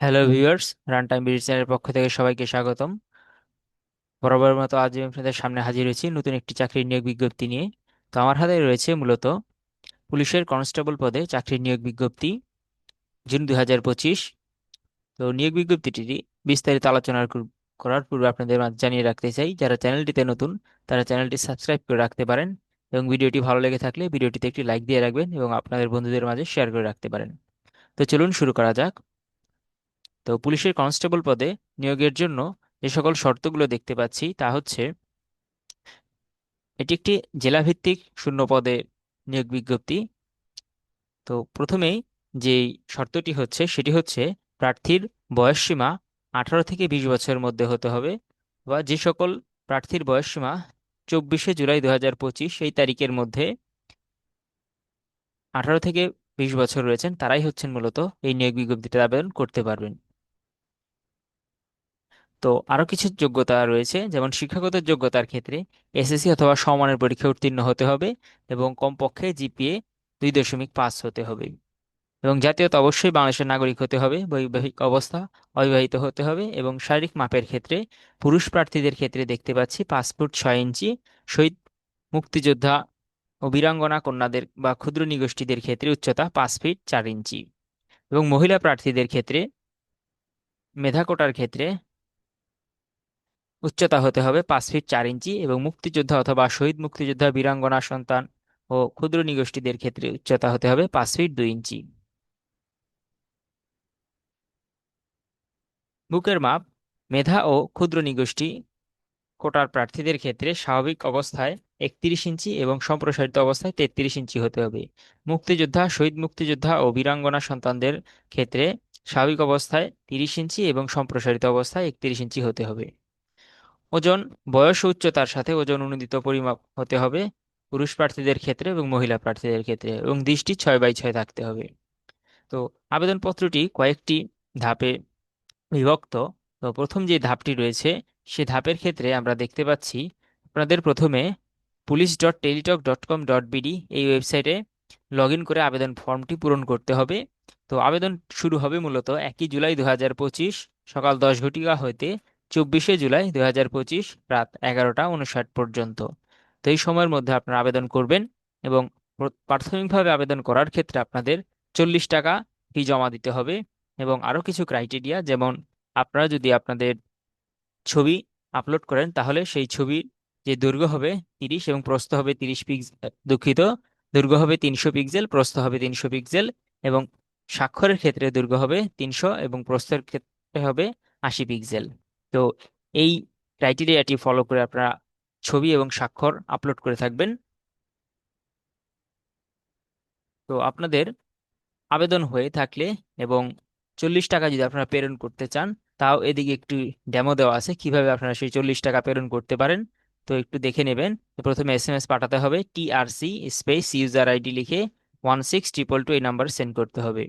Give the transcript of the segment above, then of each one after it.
Hello viewers run time BD চ্যানেলের পক্ষ থেকে সবাইকে স্বাগতম। বরাবর মতো আজ আমি আপনাদের সামনে হাজির হয়েছি নতুন একটি চাকরির নিয়োগ বিজ্ঞপ্তি নিয়ে। তো আমার হাতে রয়েছে মূলত পুলিশের কনস্টেবল পদে চাকরির নিয়োগ বিজ্ঞপ্তি, জুন দুই হাজার পঁচিশ। তো নিয়োগ বিজ্ঞপ্তিটি বিস্তারিত আলোচনা করার পূর্বে আপনাদের জানিয়ে রাখতে চাই, যারা চ্যানেলটিতে নতুন, তারা চ্যানেলটি সাবস্ক্রাইব করে রাখতে পারেন এবং ভিডিওটি ভালো লেগে থাকলে ভিডিওটিতে একটি লাইক দিয়ে রাখবেন এবং আপনাদের বন্ধুদের মাঝে শেয়ার করে রাখতে পারেন। তো চলুন শুরু করা যাক। তো পুলিশের কনস্টেবল পদে নিয়োগের জন্য যে সকল শর্তগুলো দেখতে পাচ্ছি তা হচ্ছে, এটি একটি জেলাভিত্তিক শূন্য পদে নিয়োগ বিজ্ঞপ্তি। তো প্রথমেই যেই শর্তটি হচ্ছে, সেটি হচ্ছে প্রার্থীর বয়সসীমা আঠারো থেকে বিশ বছরের মধ্যে হতে হবে বা যে সকল প্রার্থীর বয়সসীমা চব্বিশে জুলাই দু হাজার পঁচিশ এই তারিখের মধ্যে আঠারো থেকে বিশ বছর রয়েছেন, তারাই হচ্ছেন মূলত এই নিয়োগ বিজ্ঞপ্তিতে আবেদন করতে পারবেন। তো আরও কিছু যোগ্যতা রয়েছে, যেমন শিক্ষাগত যোগ্যতার ক্ষেত্রে এসএসসি অথবা সমমানের পরীক্ষায় উত্তীর্ণ হতে হবে এবং কমপক্ষে জিপিএ দুই দশমিক পাঁচ হতে হবে এবং জাতীয়তা অবশ্যই বাংলাদেশের নাগরিক হতে হবে, বৈবাহিক অবস্থা অবিবাহিত হতে হবে এবং শারীরিক মাপের ক্ষেত্রে পুরুষ প্রার্থীদের ক্ষেত্রে দেখতে পাচ্ছি পাঁচ ফুট ছয় ইঞ্চি, শহীদ মুক্তিযোদ্ধা ও বীরাঙ্গনা কন্যাদের বা ক্ষুদ্র নিগোষ্ঠীদের ক্ষেত্রে উচ্চতা পাঁচ ফিট চার ইঞ্চি এবং মহিলা প্রার্থীদের ক্ষেত্রে মেধা কোটার ক্ষেত্রে উচ্চতা হতে হবে পাঁচ ফিট চার ইঞ্চি এবং মুক্তিযোদ্ধা অথবা শহীদ মুক্তিযোদ্ধা, বীরাঙ্গনা সন্তান ও ক্ষুদ্র নিগোষ্ঠীদের ক্ষেত্রে উচ্চতা হতে হবে পাঁচ ফিট দুই ইঞ্চি। বুকের মাপ, মেধা ও ক্ষুদ্র নিগোষ্ঠী কোটার প্রার্থীদের ক্ষেত্রে স্বাভাবিক অবস্থায় একত্রিশ ইঞ্চি এবং সম্প্রসারিত অবস্থায় তেত্রিশ ইঞ্চি হতে হবে। মুক্তিযোদ্ধা, শহীদ মুক্তিযোদ্ধা ও বীরাঙ্গনা সন্তানদের ক্ষেত্রে স্বাভাবিক অবস্থায় তিরিশ ইঞ্চি এবং সম্প্রসারিত অবস্থায় একত্রিশ ইঞ্চি হতে হবে। ওজন, বয়স উচ্চতার সাথে ওজন অনুদিত পরিমাপ হতে হবে পুরুষ প্রার্থীদের ক্ষেত্রে এবং মহিলা প্রার্থীদের ক্ষেত্রে এবং দৃষ্টি ছয় বাই ছয় থাকতে হবে। তো আবেদনপত্রটি কয়েকটি ধাপে বিভক্ত। তো প্রথম যে ধাপটি রয়েছে, সে ধাপের ক্ষেত্রে আমরা দেখতে পাচ্ছি, আপনাদের প্রথমে police dot Teletalk dot com dot BD এই ওয়েবসাইটে লগ ইন করে আবেদন ফর্মটি পূরণ করতে হবে। তো আবেদন শুরু হবে মূলত একই জুলাই দু হাজার পঁচিশ সকাল দশ ঘটিকা হইতে চব্বিশে জুলাই দু হাজার পঁচিশ রাত এগারোটা উনষাট পর্যন্ত। তো এই সময়ের মধ্যে আপনারা আবেদন করবেন এবং প্রাথমিকভাবে আবেদন করার ক্ষেত্রে আপনাদের চল্লিশ টাকা ফি জমা দিতে হবে এবং আরও কিছু ক্রাইটেরিয়া যেমন আপনারা যদি আপনাদের ছবি আপলোড করেন তাহলে সেই ছবির যে দৈর্ঘ্য হবে তিরিশ এবং প্রস্থ হবে তিরিশ পিক্সেল দুঃখিত দৈর্ঘ্য হবে তিনশো পিক্সেল প্রস্থ হবে তিনশো পিক্সেল এবং স্বাক্ষরের ক্ষেত্রে দৈর্ঘ্য হবে তিনশো এবং প্রস্থের ক্ষেত্রে হবে আশি পিক্সেল তো এই ক্রাইটেরিয়াটি ফলো করে আপনারা ছবি এবং স্বাক্ষর আপলোড করে থাকবেন। তো আপনাদের আবেদন হয়ে থাকলে এবং চল্লিশ টাকা যদি আপনারা প্রেরণ করতে চান, তাও এদিকে একটু ডেমো দেওয়া আছে, কীভাবে আপনারা সেই চল্লিশ টাকা প্রেরণ করতে পারেন। তো একটু দেখে নেবেন। প্রথমে এস এম এস পাঠাতে হবে টিআরসি স্পেস ইউজার আইডি লিখে ওয়ান সিক্স ট্রিপল টু এই নাম্বার সেন্ড করতে হবে।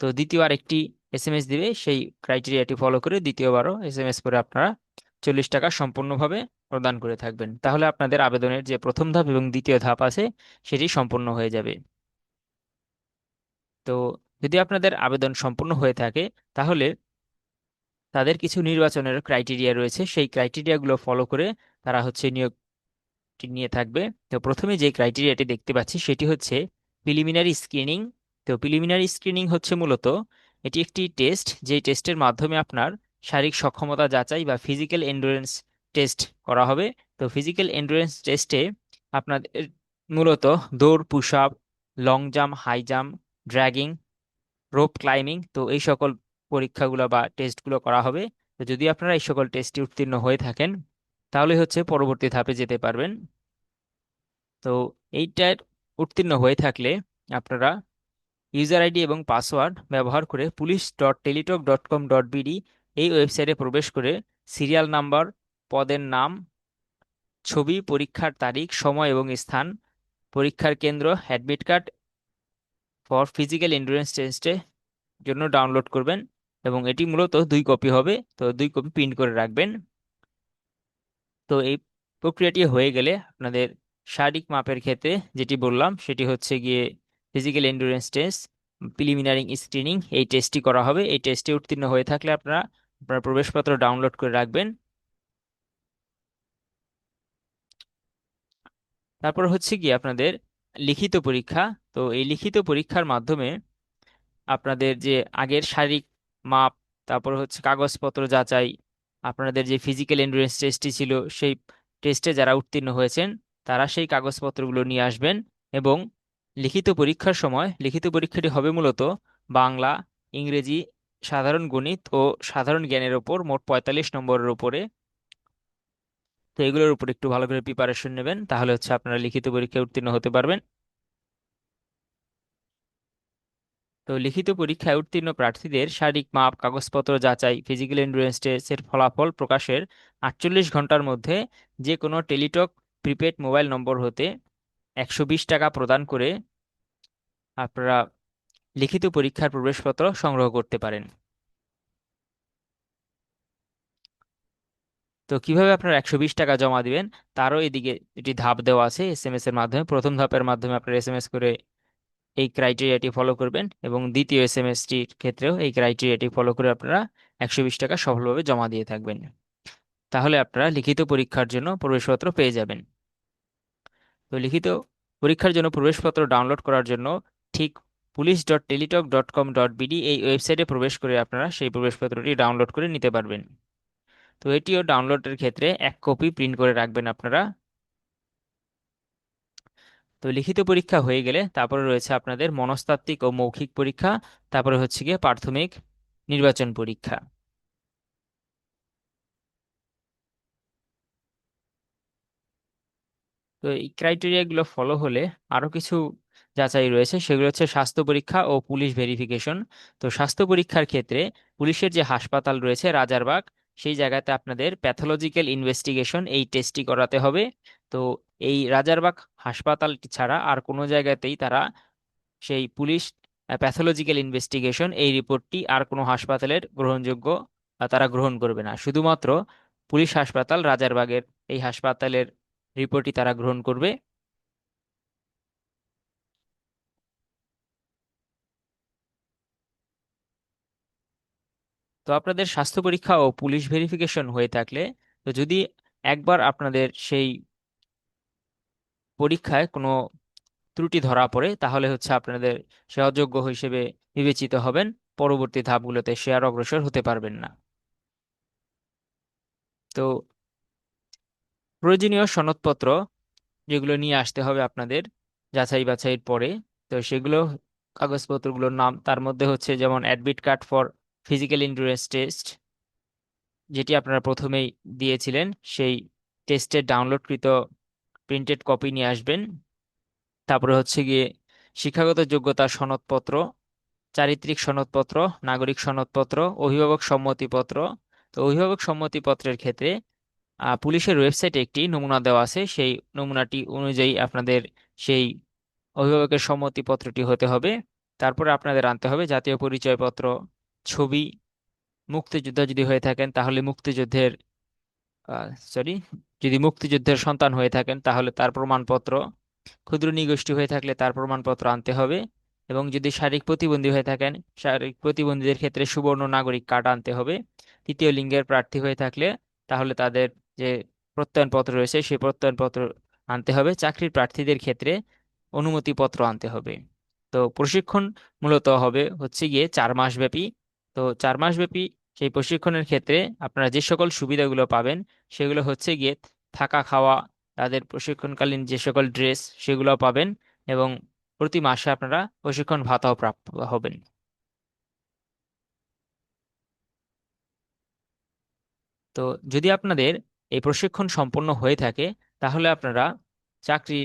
তো দ্বিতীয় আরেকটি এস এম এস দিবে, সেই ক্রাইটেরিয়াটি ফলো করে দ্বিতীয়বারও এস এম এস করে আপনারা চল্লিশ টাকা সম্পূর্ণভাবে প্রদান করে থাকবেন। তাহলে আপনাদের আবেদনের যে প্রথম ধাপ এবং দ্বিতীয় ধাপ আছে, সেটি সম্পূর্ণ হয়ে যাবে। তো যদি আপনাদের আবেদন সম্পূর্ণ হয়ে থাকে, তাহলে তাদের কিছু নির্বাচনের ক্রাইটেরিয়া রয়েছে। সেই ক্রাইটেরিয়াগুলো ফলো করে তারা হচ্ছে নিয়োগটি নিয়ে থাকবে। তো প্রথমে যে ক্রাইটেরিয়াটি দেখতে পাচ্ছি, সেটি হচ্ছে প্রিলিমিনারি স্ক্রিনিং তো প্রিলিমিনারি স্ক্রিনিং হচ্ছে মূলত এটি একটি টেস্ট যেই টেস্টের মাধ্যমে আপনার শারীরিক সক্ষমতা যাচাই বা ফিজিক্যাল এন্ডুরেন্স টেস্ট করা হবে। তো ফিজিক্যাল এন্ডুরেন্স টেস্টে আপনাদের মূলত দৌড় push up long jump high jump dragging rope climbing তো এই সকল পরীক্ষাগুলো বা টেস্টগুলো করা হবে। তো যদি আপনারা এই সকল টেস্টে উত্তীর্ণ হয়ে থাকেন, তাহলে হচ্ছে পরবর্তী ধাপে যেতে পারবেন। তো এইটার উত্তীর্ণ হয়ে থাকলে আপনারা ইউজার আইডি এবং পাসওয়ার্ড ব্যবহার করে police dot Teletalk dot com dot BD এই ওয়েবসাইটে প্রবেশ করে সিরিয়াল নাম্বার, পদের নাম, ছবি, পরীক্ষার তারিখ, সময় এবং স্থান, পরীক্ষার কেন্দ্র, admit card for physical endurance টেস্টে জন্য ডাউনলোড করবেন এবং এটি মূলত দুই কপি হবে। তো দুই কপি প্রিন্ট করে রাখবেন। তো এই প্রক্রিয়াটি হয়ে গেলে আপনাদের শারীরিক মাপের ক্ষেত্রে যেটি বললাম সেটি হচ্ছে গিয়ে physical endurance test preliminary screening এই টেস্টটি করা হবে। এই টেস্টে উত্তীর্ণ হয়ে থাকলে আপনারা, আপনার প্রবেশপত্র ডাউনলোড করে রাখবেন। তারপর হচ্ছে কি আপনাদের লিখিত পরীক্ষা। তো এই লিখিত পরীক্ষার মাধ্যমে আপনাদের যে আগের শারীরিক মাপ, তারপর হচ্ছে কাগজপত্র যাচাই, আপনাদের যে ফিজিক্যাল এন্ডুরেন্স টেস্টটি ছিল, সেই টেস্টে যারা উত্তীর্ণ হয়েছেন, তারা সেই কাগজপত্রগুলো নিয়ে আসবেন এবং লিখিত পরীক্ষার সময় লিখিত পরীক্ষাটি হবে মূলত বাংলা, ইংরেজি, সাধারণ গণিত ও সাধারণ জ্ঞানের ওপর মোট পঁয়তাল্লিশ নম্বরের উপরে। তো এগুলোর উপর একটু ভালো করে প্রিপারেশন নেবেন, তাহলে হচ্ছে আপনারা লিখিত পরীক্ষায় উত্তীর্ণ হতে পারবেন। তো লিখিত পরীক্ষায় উত্তীর্ণ প্রার্থীদের শারীরিক মাপ, কাগজপত্র যাচাই ফিজিক্যাল এন্ডুরেন্স টেস্টের ফলাফল প্রকাশের আটচল্লিশ ঘণ্টার মধ্যে যে কোনো টেলিটক প্রিপেড মোবাইল নম্বর হতে একশো বিশ টাকা প্রদান করে আপনারা লিখিত পরীক্ষার প্রবেশপত্র সংগ্রহ করতে পারেন। তো কীভাবে আপনারা একশো বিশ টাকা জমা দিবেন? তারও এদিকে একটি ধাপ দেওয়া আছে এস এম এস এর মাধ্যমে। প্রথম ধাপের মাধ্যমে আপনারা এস এম এস করে এই ক্রাইটেরিয়াটি ফলো করবেন এবং দ্বিতীয় এস এম এসটির ক্ষেত্রেও এই ক্রাইটেরিয়াটি ফলো করে আপনারা একশো বিশ টাকা সফলভাবে জমা দিয়ে থাকবেন। তাহলে আপনারা লিখিত পরীক্ষার জন্য প্রবেশপত্র পেয়ে যাবেন। তো লিখিত পরীক্ষার জন্য প্রবেশপত্র ডাউনলোড করার জন্য ঠিক police dot Teletalk dot com dot BD এই ওয়েবসাইটে প্রবেশ করে আপনারা সেই প্রবেশপত্রটি ডাউনলোড করে নিতে পারবেন। তো এটিও ডাউনলোডের ক্ষেত্রে এক কপি প্রিন্ট করে রাখবেন আপনারা। তো লিখিত পরীক্ষা হয়ে গেলে তারপরে রয়েছে আপনাদের মনস্তাত্ত্বিক ও মৌখিক পরীক্ষা, তারপরে হচ্ছে গিয়ে প্রাথমিক নির্বাচন পরীক্ষা। তো এই ক্রাইটেরিয়া ক্রাইটেরিয়াগুলো ফলো হলে আরও কিছু যাচাই রয়েছে। সেগুলো হচ্ছে স্বাস্থ্য পরীক্ষা ও পুলিশ ভেরিফিকেশন তো স্বাস্থ্য পরীক্ষার ক্ষেত্রে পুলিশের যে হাসপাতাল রয়েছে রাজারবাগ, সেই জায়গাতে আপনাদের প্যাথোলজিক্যাল ইনভেস্টিগেশন এই টেস্টটি করাতে হবে। তো এই রাজারবাগ হাসপাতালটি ছাড়া আর কোনো জায়গাতেই তারা সেই পুলিশ প্যাথোলজিক্যাল ইনভেস্টিগেশন এই রিপোর্টটি আর কোনো হাসপাতালের গ্রহণযোগ্য তারা গ্রহণ করবে না। শুধুমাত্র পুলিশ হাসপাতাল রাজারবাগের এই হাসপাতালের রিপোর্টটি তারা গ্রহণ করবে। তো আপনাদের স্বাস্থ্য পরীক্ষা ও পুলিশ ভেরিফিকেশন হয়ে থাকলে, তো যদি একবার আপনাদের সেই পরীক্ষায় কোনো ত্রুটি ধরা পড়ে, তাহলে হচ্ছে আপনাদের সে অযোগ্য হিসেবে বিবেচিত হবেন। পরবর্তী ধাপগুলোতে সে আর অগ্রসর হতে পারবেন না। তো প্রয়োজনীয় সনদপত্র যেগুলো নিয়ে আসতে হবে আপনাদের যাচাই বাছাইয়ের পরে, তো সেগুলো কাগজপত্রগুলোর নাম, তার মধ্যে হচ্ছে যেমন admit card for physical endurance test যেটি আপনারা প্রথমেই দিয়েছিলেন, সেই টেস্টের ডাউনলোডকৃত প্রিন্টেড কপি নিয়ে আসবেন। তারপরে হচ্ছে গিয়ে শিক্ষাগত যোগ্যতা সনদপত্র, চারিত্রিক সনদপত্র, নাগরিক সনদপত্র, অভিভাবক সম্মতিপত্র, তো অভিভাবক সম্মতিপত্রের ক্ষেত্রে পুলিশের ওয়েবসাইটে একটি নমুনা দেওয়া আছে। সেই নমুনাটি অনুযায়ী আপনাদের সেই অভিভাবকের সম্মতিপত্রটি হতে হবে। তারপরে আপনাদের আনতে হবে জাতীয় পরিচয়পত্র, ছবি, মুক্তিযোদ্ধা যদি হয়ে থাকেন তাহলে মুক্তিযুদ্ধের সরি যদি মুক্তিযুদ্ধের সন্তান হয়ে থাকেন তাহলে তার প্রমাণপত্র, ক্ষুদ্র নিগোষ্ঠী হয়ে থাকলে তার প্রমাণপত্র আনতে হবে এবং যদি শারীরিক প্রতিবন্ধী হয়ে থাকেন শারীরিক প্রতিবন্ধীদের ক্ষেত্রে সুবর্ণ নাগরিক কার্ড আনতে হবে। তৃতীয় লিঙ্গের প্রার্থী হয়ে থাকলে তাহলে তাদের যে প্রত্যয়নপত্র রয়েছে, সেই প্রত্যয়নপত্র আনতে হবে। চাকরির প্রার্থীদের ক্ষেত্রে অনুমতিপত্র আনতে হবে। তো প্রশিক্ষণ মূলত হবে হচ্ছে গিয়ে চার মাস ব্যাপী। তো চার মাস ব্যাপী সেই প্রশিক্ষণের ক্ষেত্রে আপনারা যে সকল সুবিধাগুলো পাবেন, সেগুলো হচ্ছে গিয়ে থাকা, খাওয়া, তাদের প্রশিক্ষণকালীন যে সকল ড্রেস, সেগুলো পাবেন এবং প্রতি মাসে আপনারা প্রশিক্ষণ ভাতাও প্রাপ্ত হবেন। তো যদি আপনাদের এই প্রশিক্ষণ সম্পন্ন হয়ে থাকে, তাহলে আপনারা চাকরি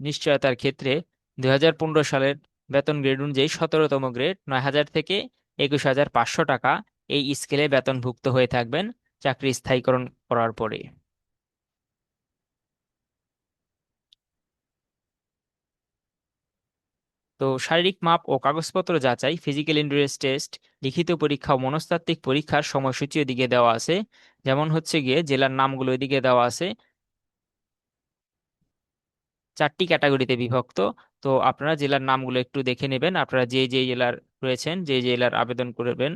নিশ্চয়তার ক্ষেত্রে দুই হাজার পনেরো সালের বেতন গ্রেড অনুযায়ী সতেরোতম গ্রেড নয় হাজার থেকে একুশ হাজার পাঁচশো টাকা এই স্কেলে বেতনভুক্ত হয়ে থাকবেন চাকরি স্থায়ীকরণ করার পরে। তো শারীরিক মাপ ও কাগজপত্র যাচাই ফিজিক্যাল এন্ডুরেন্স টেস্ট লিখিত পরীক্ষা ও মনস্তাত্ত্বিক পরীক্ষার সময়সূচি এদিকে দেওয়া আছে। যেমন হচ্ছে গিয়ে জেলার নামগুলো এদিকে দেওয়া আছে। চারটি ক্যাটাগরিতে বিভক্ত। তো আপনারা জেলার নামগুলো একটু দেখে নেবেন। আপনারা যে যে জেলার রয়েছেন, যে জেলার আবেদন করবেন,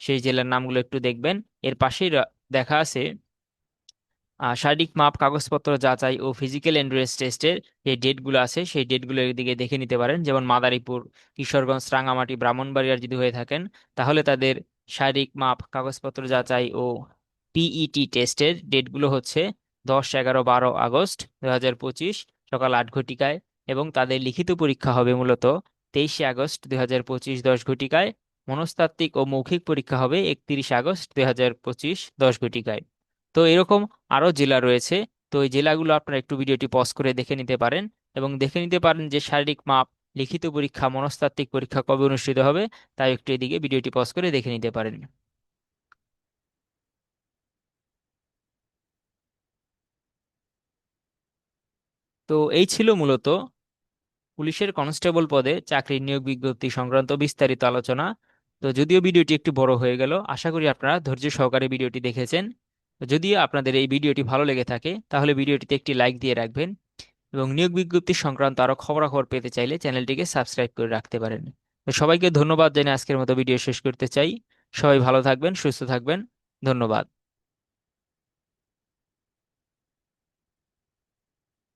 সেই জেলার নামগুলো একটু দেখবেন। এর পাশেই দেখা আছে শারীরিক মাপ, কাগজপত্র যাচাই ও ফিজিক্যাল এন্ডুরেন্স টেস্টের যে ডেটগুলো আছে, সেই ডেটগুলো দিকে দেখে নিতে পারেন। যেমন মাদারীপুর, কিশোরগঞ্জ রাঙামাটি ব্রাহ্মণবাড়িয়ার যদি হয়ে থাকেন, তাহলে তাদের শারীরিক মাপ, কাগজপত্র যাচাই ও পিইটি টেস্টের ডেটগুলো হচ্ছে দশ, এগারো, বারো আগস্ট দু হাজার পঁচিশ সকাল আট ঘটিকায় এবং তাদের লিখিত পরীক্ষা হবে মূলত তেইশে আগস্ট দু হাজার পঁচিশ দশ ঘটিকায়। মনস্তাত্ত্বিক ও মৌখিক পরীক্ষা হবে একত্রিশ আগস্ট দু হাজার পঁচিশ দশ ঘটিকায়। তো এরকম আরও জেলা রয়েছে। তো এই জেলাগুলো আপনারা একটু ভিডিওটি পজ করে দেখে নিতে পারেন এবং দেখে নিতে পারেন যে শারীরিক মাপ, লিখিত পরীক্ষা, মনস্তাত্ত্বিক পরীক্ষা কবে অনুষ্ঠিত হবে তাই একটু এদিকে ভিডিওটি পজ করে দেখে নিতে পারেন। তো এই ছিল মূলত পুলিশের কনস্টেবল পদে চাকরির নিয়োগ বিজ্ঞপ্তি সংক্রান্ত বিস্তারিত আলোচনা। তো যদিও ভিডিওটি একটু বড় হয়ে গেল, আশা করি আপনারা ধৈর্য সহকারে ভিডিওটি দেখেছেন। তো যদিও আপনাদের এই ভিডিওটি ভালো লেগে থাকে, তাহলে ভিডিওটিতে একটি লাইক দিয়ে রাখবেন এবং নিয়োগ বিজ্ঞপ্তি সংক্রান্ত আরও খবরাখবর পেতে চাইলে চ্যানেলটিকে সাবস্ক্রাইব করে রাখতে পারেন। তো সবাইকে ধন্যবাদ জানিয়ে আজকের মতো ভিডিও শেষ করতে চাই। সবাই ভালো থাকবেন, সুস্থ থাকবেন। ধন্যবাদ।